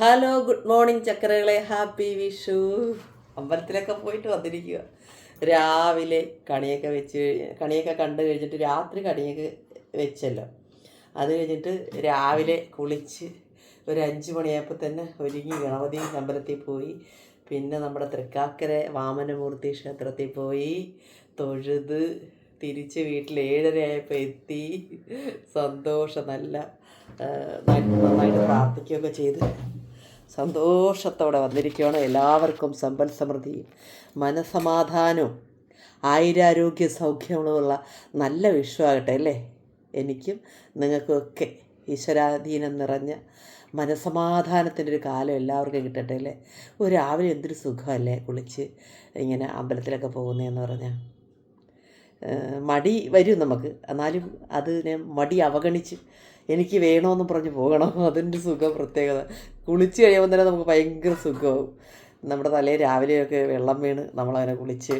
Hello good morning ചക്കരകളെ. Happy Vishu. അമ്പലത്തിലൊക്കെ പോയിട്ട് വന്നിരിക്കുക രാവിലെ കണിയൊക്കെ വെച്ച് കണിയൊക്കെ കണ്ടു കഴിഞ്ഞിട്ട് രാത്രി കണിയൊക്കെ വെച്ചല്ലോ. അത് കഴിഞ്ഞിട്ട് രാവിലെ കുളിച്ച് ഒരു അഞ്ച് മണിയായപ്പോൾ തന്നെ ഒരുങ്ങി ഗണപതി അമ്പലത്തിൽ പോയി. പിന്നെ നമ്മുടെ തൃക്കാക്കര വാമനമൂർത്തി ക്ഷേത്രത്തിൽ പോയി. തൊഴുത് തിരിച്ച് വീട്ടിൽ ഏഴരയായപ്പോൾ എത്തി. സന്തോഷം നല്ല നന്നായിട്ട് പ്രാർത്ഥിക്കുകയൊക്കെ ചെയ്ത്. സന്തോഷത്തോടെ വന്നിരിക്കുകയാണ്. എല്ലാവർക്കും സമ്പൽ സമൃദ്ധിയും മനസമാധാനവും ആയിരാരോഗ്യ സൗഖ്യങ്ങളുമുള്ള നല്ല വിഷുവാകട്ടെ അല്ലേ? എനിക്കും നിങ്ങൾക്കൊക്കെ ഈശ്വരാധീനം നിറഞ്ഞ മനസമാധാനത്തിന്റെ ഒരു കാലം എല്ലാവർക്കും കിട്ടട്ടെ അല്ലേ? ഒരു രാവിലെ എന്തൊരു സുഖമല്ലേ കുളിച്ച് ഇങ്ങനെ അമ്പലത്തിലൊക്കെ പോകുന്നതെന്ന് പറഞ്ഞാൽ? മടി വരും നമുക്ക്. എന്നാലും അതിനെ മടി അവഗണിച്ച് എനിക്ക് വേണമെന്ന് പറഞ്ഞ് പോകണം. അതിന്റെ സുഖം പ്രത്യേകത. കുളിച്ച് കഴിയുമ്പോൾ തന്നെ നമുക്ക് ഭയങ്കര സുഖമാവും. നമ്മുടെ തലയിൽ രാവിലെയൊക്കെ വെള്ളം വീണ് നമ്മളങ്ങനെ കുളിച്ച്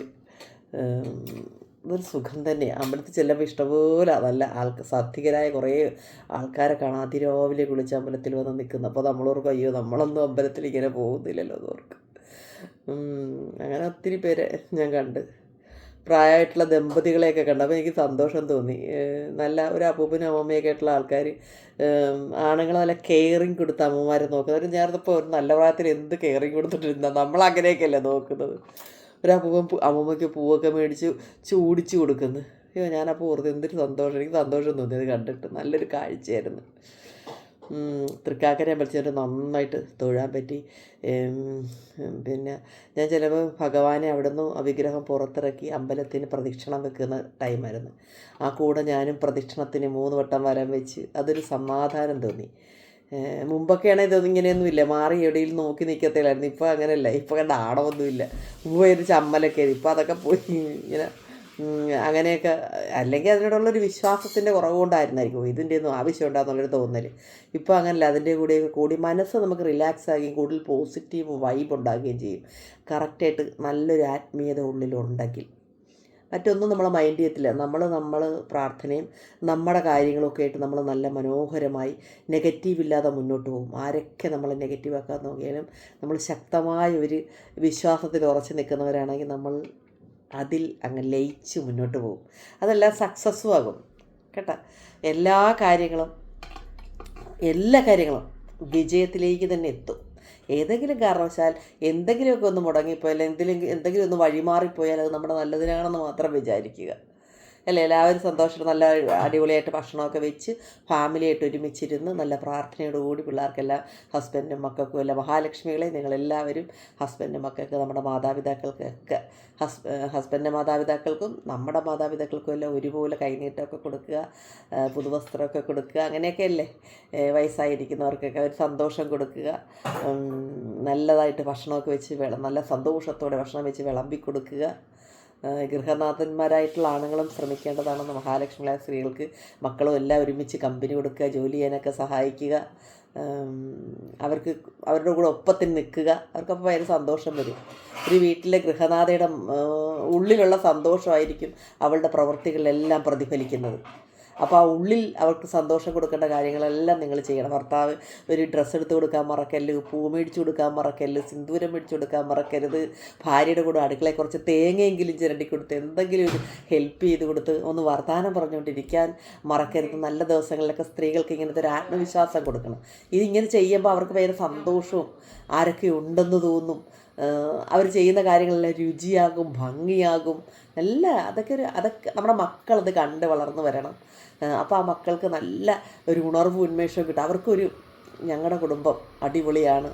ഇതൊരു സുഖം തന്നെയാണ് അമ്പലത്തിൽ ചെല്ലുമ്പോൾ ഇഷ്ടംപോലെ നല്ല ആൾക്ക് സാത്വികരായ കുറേ ആൾക്കാരെ കാണാം. അതിരാവിലെ കുളിച്ച് അമ്പലത്തിൽ വന്ന് നിൽക്കുന്നു. അപ്പോൾ നമ്മളോർക്കും അയ്യോ നമ്മളൊന്നും അമ്പലത്തിൽ ഇങ്ങനെ പോകുന്നില്ലല്ലോ എന്ന് ഓർക്കും. അങ്ങനെ ഒത്തിരി പേരെ ഞാൻ കണ്ട്. പ്രായമായിട്ടുള്ള ദമ്പതികളെയൊക്കെ കണ്ടപ്പോൾ എനിക്ക് സന്തോഷം തോന്നി. നല്ല ഒരു അപ്പൂപ്പനും അമ്മമ്മയൊക്കെ ആയിട്ടുള്ള ആൾക്കാർ ആണുങ്ങൾ നല്ല കെയറിങ് കൊടുത്ത് അമ്മമാരെ നോക്കുന്നത്. ഒരു ഞാനിപ്പോൾ ഒരു നല്ല പ്രായത്തിൽ എന്ത് കെയറിങ് കൊടുത്തിട്ടിരുന്ന? നമ്മൾ അങ്ങനെയൊക്കെയല്ലേ നോക്കുന്നത്. ഒരു അപ്പൂപ്പൻ അമ്മമ്മയ്ക്ക് പൂവൊക്കെ മേടിച്ച് ചൂടിച്ച് കൊടുക്കുന്നു. അയ്യോ ഞാനപ്പോൾ ഓർത്ത് എന്തൊരു സന്തോഷം. എനിക്ക് സന്തോഷം തോന്നി. അത് കണ്ടിട്ട്. നല്ലൊരു കാഴ്ചയായിരുന്നു. തൃക്കാക്കര അമ്പലത്തിൽ നന്നായിട്ട് തൊഴാൻ പറ്റി. പിന്നെ ഞാൻ ചിലപ്പോൾ ഭഗവാനെ അവിടെ നിന്ന് വിഗ്രഹം പുറത്തിറക്കി അമ്പലത്തിന് പ്രദക്ഷിണം വെക്കുന്ന ടൈമായിരുന്നു ആ കൂടെ ഞാനും പ്രദക്ഷിണത്തിന് മൂന്ന് വട്ടം വരം വെച്ച് അതൊരു സമാധാനം തോന്നി. മുമ്പൊക്കെയാണെങ്കിൽ ഇതൊന്നും ഇങ്ങനെയൊന്നുമില്ല. മാറി എവിടെയും നോക്കി നിൽക്കത്തില്ലായിരുന്നു ഇപ്പോൾ അങ്ങനെയല്ല. ഇപ്പോൾ കണ്ട ആടമൊന്നുമില്ല മുമ്പ് ചമ്മലൊക്കെ ആയിരുന്നു. ഇപ്പോൾ അതൊക്കെ പോയി ഇങ്ങനെ അങ്ങനെയൊക്കെ അല്ലെങ്കിൽ അതിനോടുള്ളൊരു വിശ്വാസത്തിന്റെ കുറവ് കൊണ്ടായിരുന്നായിരിക്കും ഇതിന്റെ ഒന്നും ആവശ്യമുണ്ടാകുന്നുള്ളൊരു തോന്നൽ ഇപ്പോൾ അങ്ങനല്ല അതിന്റെ കൂടെയൊക്കെ കൂടി മനസ്സ് നമുക്ക് റിലാക്സ് ആകുകയും കൂടുതൽ പോസിറ്റീവ് വൈബ് ഉണ്ടാകുകയും ചെയ്യും. കറക്റ്റായിട്ട് നല്ലൊരു ആത്മീയത ഉള്ളിലുണ്ടെങ്കിൽ. മറ്റൊന്നും നമ്മളെ മൈൻഡ് ചെയ്യത്തില്ല. നമ്മൾ നമ്മൾ പ്രാർത്ഥനയും നമ്മുടെ കാര്യങ്ങളൊക്കെ ആയിട്ട് നമ്മൾ നല്ല മനോഹരമായി നെഗറ്റീവ് ഇല്ലാതെ മുന്നോട്ട് പോകും. ആരൊക്കെ നമ്മളെ നെഗറ്റീവ് ആക്കാൻ നോക്കിയാലും നമ്മൾ ശക്തമായ ഒരു വിശ്വാസത്തിൽ ഉറച്ചു നിൽക്കുന്നവരാണെങ്കിൽ നമ്മൾ അതിൽ അങ്ങ് ലയിച്ച് മുന്നോട്ട് പോകും. അതെല്ലാം സക്സസ്സും ആകും. കേട്ടോ? എല്ലാ കാര്യങ്ങളും എല്ലാ കാര്യങ്ങളും വിജയത്തിലേക്ക് തന്നെ എത്തും. ഏതെങ്കിലും കാരണവശാൽ എന്തെങ്കിലുമൊക്കെ ഒന്ന് മുടങ്ങിപ്പോയാൽ എന്തെങ്കിലും എന്തെങ്കിലും ഒന്ന് വഴിമാറിപ്പോയാൽ അത് നമ്മുടെ നല്ലതിനാണെന്ന് മാത്രം വിചാരിക്കുക. അല്ലേ? എല്ലാവരും സന്തോഷം നല്ല അടിപൊളിയായിട്ട് ഭക്ഷണമൊക്കെ വെച്ച് ഫാമിലിയായിട്ട് ഒരുമിച്ചിരുന്ന് നല്ല പ്രാർത്ഥനയോടുകൂടി പിള്ളേർക്കെല്ലാം ഹസ്ബൻഡും മക്കൾക്കും എല്ലാം മഹാലക്ഷ്മികളെ നിങ്ങളെല്ലാവരും ഹസ്ബൻഡും മക്കൾക്ക് നമ്മുടെ മാതാപിതാക്കൾക്കൊക്കെ ഹസ് ഹസ്ബൻഡിന്റെ മാതാപിതാക്കൾക്കും നമ്മുടെ മാതാപിതാക്കൾക്കും എല്ലാം ഒരുപോലെ കൈനീട്ടമൊക്കെ കൊടുക്കുക പുതുവസ്ത്രമൊക്കെ കൊടുക്കുക അങ്ങനെയൊക്കെ അല്ലേ? വയസ്സായിരിക്കുന്നവർക്കൊക്കെ ഒരു സന്തോഷം കൊടുക്കുക നല്ലതായിട്ട് ഭക്ഷണമൊക്കെ വെച്ച് വിള നല്ല സന്തോഷത്തോടെ ഭക്ഷണം വെച്ച് വിളമ്പി കൊടുക്കുക ഗൃഹനാഥന്മാരായിട്ടുള്ള ആണുങ്ങളും ശ്രമിക്കേണ്ടതാണെന്ന് മഹാലക്ഷ്മികളായ സ്ത്രീകൾക്ക് മക്കളും എല്ലാം ഒരുമിച്ച് കമ്പനി കൊടുക്കുക ജോലി ചെയ്യാനൊക്കെ സഹായിക്കുക അവർക്ക് അവരുടെ കൂടെ ഒപ്പത്തിന് നിൽക്കുക അവർക്കപ്പോൾ ഭയങ്കര സന്തോഷം വരും. ഒരു വീട്ടിലെ ഗൃഹനാഥയുടെ ഉള്ളിലുള്ള സന്തോഷമായിരിക്കും അവളുടെ പ്രവൃത്തികളിലെല്ലാം പ്രതിഫലിക്കുന്നത്. അപ്പോൾ ആ ഉള്ളിൽ അവർക്ക് സന്തോഷം കൊടുക്കേണ്ട കാര്യങ്ങളെല്ലാം നിങ്ങൾ ചെയ്യണം. ഭർത്താവ് ഒരു ഡ്രസ്സ് എടുത്ത് കൊടുക്കാൻ മറക്കല്ല് പൂ മേടിച്ചു കൊടുക്കാൻ മറക്കല്ല് സിന്ദൂരം മേടിച്ചു കൊടുക്കാൻ മറക്കരുത് ഭാര്യയുടെ കൂടെ അടുക്കളയിൽ കുറച്ച് തേങ്ങയെങ്കിലും ചിരണ്ടി കൊടുത്ത് എന്തെങ്കിലും ഒരു ഹെൽപ്പ് ചെയ്ത് കൊടുത്ത് ഒന്ന് വർത്തമാനം പറഞ്ഞുകൊണ്ടിരിക്കാൻ മറക്കരുത്. നല്ല ദിവസങ്ങളിലൊക്കെ സ്ത്രീകൾക്ക് ഇങ്ങനത്തെ ഒരു ആത്മവിശ്വാസം കൊടുക്കണം. ഇതിങ്ങനെ ചെയ്യുമ്പോൾ അവർക്ക് ഭയങ്കര സന്തോഷവും ആരൊക്കെ ഉണ്ടെന്ന് തോന്നും. അവർ ചെയ്യുന്ന കാര്യങ്ങളെല്ലാം രുചിയാകും ഭംഗിയാകും. നല്ല അതൊക്കെ ഒരു അതൊക്കെ നമ്മുടെ മക്കളത് കണ്ട് വളർന്നു വരണം. അപ്പോൾ ആ മക്കൾക്ക് നല്ല ഒരു ഉണർവും ഉന്മേഷവും കിട്ടും. അവർക്കൊരു ഞങ്ങളുടെ കുടുംബം അടിപൊളിയാണ്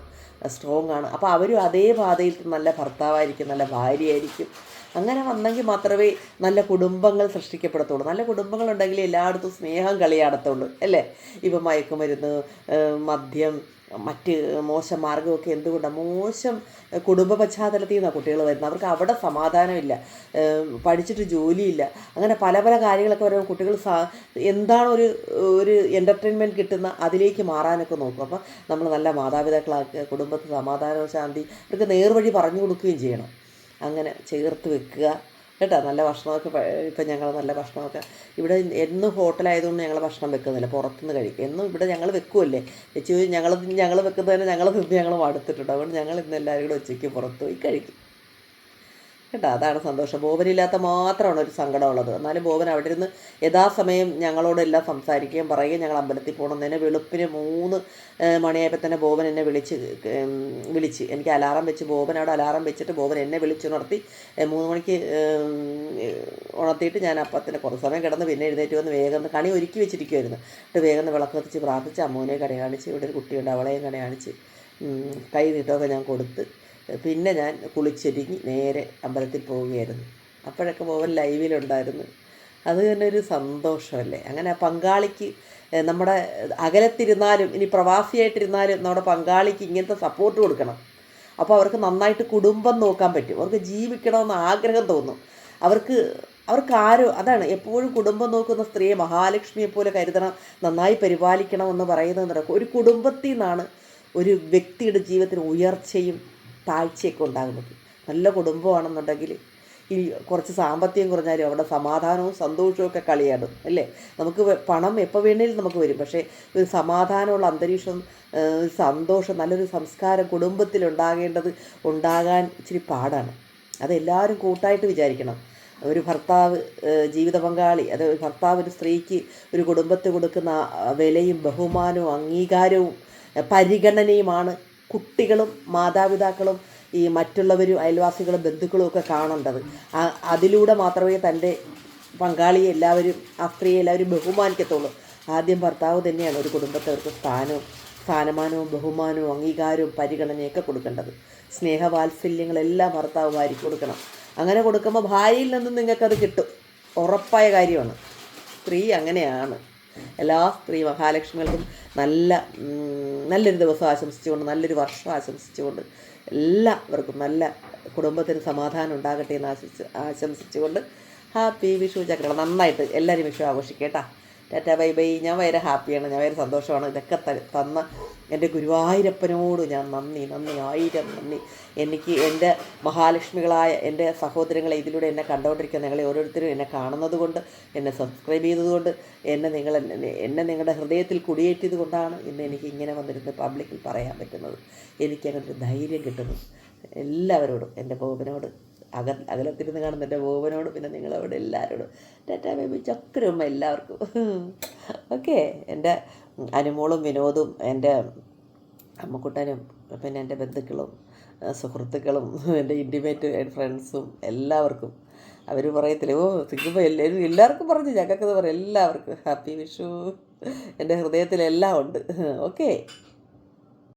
സ്ട്രോങ് ആണ്. അപ്പോൾ അവരും അതേ പാതയിൽ നല്ല ഭർത്താവായിരിക്കും നല്ല ഭാര്യയായിരിക്കും. അങ്ങനെ വന്നെങ്കിൽ മാത്രമേ നല്ല കുടുംബങ്ങൾ സൃഷ്ടിക്കപ്പെടത്തുള്ളൂ. നല്ല കുടുംബങ്ങളുണ്ടെങ്കിൽ എല്ലായിടത്തും സ്നേഹം കളിയാടത്തുള്ളൂ അല്ലേ? ഇപ്പം മയക്കുമരുന്ന് മദ്യം മറ്റ് മോശം മാർഗമൊക്കെ എന്തുകൊണ്ടാണ് മോശം കുടുംബ പശ്ചാത്തലത്തിൽ നിന്നാണ് കുട്ടികൾ വരുന്നത്. അവർക്ക് അവിടെ സമാധാനമില്ല. പഠിച്ചിട്ട് ജോലിയില്ല. അങ്ങനെ പല പല കാര്യങ്ങളൊക്കെ വരുമ്പോൾ കുട്ടികൾ എന്താണ് ഒരു ഒരു എന്റർടൈൻമെന്റ് കിട്ടുന്ന അതിലേക്ക് മാറാനൊക്കെ നോക്കും. അപ്പം നമ്മൾ നല്ല മാതാപിതാക്കളാക്കുക കുടുംബത്തിൽ സമാധാനവും ശാന്തി അവർക്ക് നേർവഴി പറഞ്ഞു കൊടുക്കുകയും ചെയ്യണം. അങ്ങനെ ചേർത്ത് വെക്കുക. കേട്ടോ നല്ല ഭക്ഷണമൊക്കെ ഇപ്പം ഞങ്ങൾ നല്ല ഭക്ഷണമൊക്കെ. ഇവിടെ എന്നും ഹോട്ടലായതുകൊണ്ട് ഞങ്ങൾ ഭക്ഷണം വെക്കുന്നില്ല പുറത്തുനിന്ന് കഴിക്കും. എന്നും ഇവിടെ ഞങ്ങൾ വെക്കുമല്ലേ വെച്ച് ഞങ്ങൾ ഞങ്ങൾ വെക്കുന്നതിന് ഞങ്ങൾ തിന്ന് ഞങ്ങൾ മടുത്തിട്ടുണ്ട്. അതുകൊണ്ട് ഞങ്ങൾ ഇന്ന് എല്ലാവരും കൂടെ ഉച്ചയ്ക്ക് പുറത്ത് പോയി കഴിക്കും. കേട്ടോ അതാണ് സന്തോഷം. ബോബനില്ലാത്ത മാത്രമാണ് ഒരു സങ്കടമുള്ളത്. എന്നാലും ബോബൻ അവിടെ ഇരുന്ന് യഥാസമയം ഞങ്ങളോടെല്ലാം സംസാരിക്കുകയും പറയുകയും ഞങ്ങൾ അമ്പലത്തിൽ പോകണം. എന്നെ വെളുപ്പിന് മൂന്ന് മണിയായപ്പോൾ തന്നെ ബോബൻ എന്നെ വിളിച്ച് വിളിച്ച്. എനിക്ക് അലാറം വെച്ച് ബോബൻ അവിടെ അലാറം വെച്ചിട്ട് ബോബൻ എന്നെ വിളിച്ചുണർത്തി മൂന്ന് മണിക്ക് ഉണർത്തിയിട്ട് ഞാൻ അപ്പം തന്നെ കുറച്ച് സമയം കിടന്ന് പിന്നെ എഴുന്നേറ്റ് വന്ന് വേഗം കണി ഒരുക്കി വെച്ചിരിക്കുമായിരുന്നു എന്നിട്ട് വേഗം വിളക്ക് കത്തിച്ച് പ്രാർത്ഥിച്ച് അമ്മൂനെ കണി കാണിച്ച് ഇവിടെ ഒരു കുട്ടിയുണ്ട് അവളെയും ഉം, കൈ നീട്ടമൊക്കെ ഞാൻ കൊടുത്ത് പിന്നെ ഞാൻ കുളിച്ചൊരുങ്ങി നേരെ അമ്പലത്തിൽ പോവുകയായിരുന്നു. അപ്പോഴൊക്കെ പോവൻ ലൈവിലുണ്ടായിരുന്നു. അത് തന്നെ ഒരു സന്തോഷമല്ലേ? അങ്ങനെ ആ പങ്കാളിക്ക് നമ്മുടെ അകലത്തിരുന്നാലും ഇനി പ്രവാസിയായിട്ടിരുന്നാലും നമ്മുടെ പങ്കാളിക്ക് ഇങ്ങനത്തെ സപ്പോർട്ട് കൊടുക്കണം. അപ്പോൾ അവർക്ക് നന്നായിട്ട് കുടുംബം നോക്കാൻ പറ്റും. അവർക്ക് ജീവിക്കണമെന്ന് ആഗ്രഹം തോന്നും. അവർക്ക് അവർക്ക് ആരോ അതാണ് എപ്പോഴും കുടുംബം നോക്കുന്ന സ്ത്രീയെ മഹാലക്ഷ്മിയെ പോലെ കരുതണം നന്നായി പരിപാലിക്കണം എന്ന് പറയുന്നത് ഒരു കുടുംബത്തിൽ നിന്നാണ് ഒരു വ്യക്തിയുടെ ജീവിതത്തിന് ഉയർച്ചയും താഴ്ചയൊക്കെ ഉണ്ടാകുന്നത്. നല്ല കുടുംബമാണെന്നുണ്ടെങ്കിൽ ഈ കുറച്ച് സാമ്പത്തികം കുറഞ്ഞാലും അവിടെ സമാധാനവും സന്തോഷവും ഒക്കെ കളിയാടും അല്ലേ? നമുക്ക് പണം എപ്പോൾ വേണേലും നമുക്ക് വരും. പക്ഷേ ഒരു സമാധാനമുള്ള അന്തരീക്ഷം സന്തോഷം നല്ലൊരു സംസ്കാരം കുടുംബത്തിൽ ഉണ്ടാകേണ്ടത് ഉണ്ടാകാൻ ഇച്ചിരി പാടാണ്. അതെല്ലാവരും കൂട്ടായിട്ട് വിചാരിക്കണം. ഒരു ഭർത്താവ് ജീവിത പങ്കാളി അത് ഭർത്താവ് ഒരു സ്ത്രീക്ക് ഒരു കുടുംബത്തിൽ കൊടുക്കുന്ന വിലയും ബഹുമാനവും അംഗീകാരവും പരിഗണനയുമാണ് കുട്ടികളും മാതാപിതാക്കളും ഈ മറ്റുള്ളവരും അയൽവാസികളും ബന്ധുക്കളും ഒക്കെ കാണേണ്ടത്. അതിലൂടെ മാത്രമേ തന്റെ പങ്കാളിയെ എല്ലാവരും ആ സ്ത്രീയെ എല്ലാവരും ബഹുമാനിക്കത്തുള്ളൂ. ആദ്യം ഭർത്താവ് തന്നെയാണ് ഒരു കുടുംബത്തവർക്ക് സ്ഥാനവും സ്ഥാനമാനവും ബഹുമാനവും അംഗീകാരവും പരിഗണനയൊക്കെ കൊടുക്കേണ്ടത്. സ്നേഹവാത്സല്യങ്ങളെല്ലാം ഭർത്താവ് ഭാര്യയ്ക്ക് കൊടുക്കണം അങ്ങനെ കൊടുക്കുമ്പോൾ ഭാര്യയിൽ നിന്നും നിങ്ങൾക്കത് കിട്ടും. ഉറപ്പായ കാര്യമാണ്. സ്ത്രീ അങ്ങനെയാണ്. എല്ലാ സ്ത്രീ മഹാലക്ഷ്മികൾക്കും നല്ല നല്ലൊരു ദിവസം ആശംസിച്ചുകൊണ്ട് നല്ലൊരു വർഷം ആശംസിച്ചുകൊണ്ട് എല്ലാവർക്കും നല്ല കുടുംബത്തിന് സമാധാനം ഉണ്ടാകട്ടെ എന്ന് ആശിച്ച് ആശംസിച്ചുകൊണ്ട് ഹാപ്പി വിഷു ചക്രം നന്നായിട്ട് എല്ലാവരും വിഷു ആഘോഷിക്കേട്ടാ ടാറ്റ ബൈ ബൈ. ഞാൻ വളരെ ഹാപ്പിയാണ്. ഞാൻ വളരെ സന്തോഷമാണ്. ഇതൊക്കെ തന്ന എന്റെ ഗുരുവായൂരപ്പനോട് ഞാൻ നന്ദി നന്ദി ആയിരം നന്ദി. എനിക്ക് എന്റെ മഹാലക്ഷ്മികളായ എന്റെ സഹോദരങ്ങളെ ഇതിലൂടെ എന്നെ കണ്ടുകൊണ്ടിരിക്കുന്ന നിങ്ങളെ ഓരോരുത്തരും എന്നെ കാണുന്നത് കൊണ്ട് എന്നെ സബ്സ്ക്രൈബ് ചെയ്തതുകൊണ്ട് എന്നെ നിങ്ങൾ എന്നെ- നിങ്ങളുടെ ഹൃദയത്തിൽ കുടിയേറ്റിയത് കൊണ്ടാണ് ഇന്ന് എനിക്ക് ഇങ്ങനെ വന്നിരുന്ന് പബ്ലിക്കിൽ പറയാൻ പറ്റുന്നത്. എനിക്ക് അങ്ങനെ ധൈര്യം കിട്ടുന്നു. എല്ലാവരോടും എന്റെ ബോബനോട് അക അകലത്തിരുന്ന് കാണുന്ന എന്റെ ബോബനോട് പിന്നെ നിങ്ങളവിടെ എല്ലാവരോടും ടാറ്റാ ബേബി ചക്കരമ്മ എല്ലാവർക്കും. ഓക്കെ എന്റെ അനുമോളും വിനോദും എന്റെ അമ്മക്കുട്ടനും പിന്നെ എന്റെ ബന്ധുക്കളും സുഹൃത്തുക്കളും എന്റെ ഇന്റിമേറ്റ് ഫ്രണ്ട്സും എല്ലാവർക്കും. അവർ പറയത്തില്ല ഓ സിക്കുമ്പോൾ എല്ലാവരും എല്ലാവർക്കും പറഞ്ഞു ഞങ്ങൾക്കത് പറയും എല്ലാവർക്കും. ഹാപ്പി വിഷു. എന്റെ ഹൃദയത്തിലെല്ലാം ഉണ്ട്. ഓക്കെ.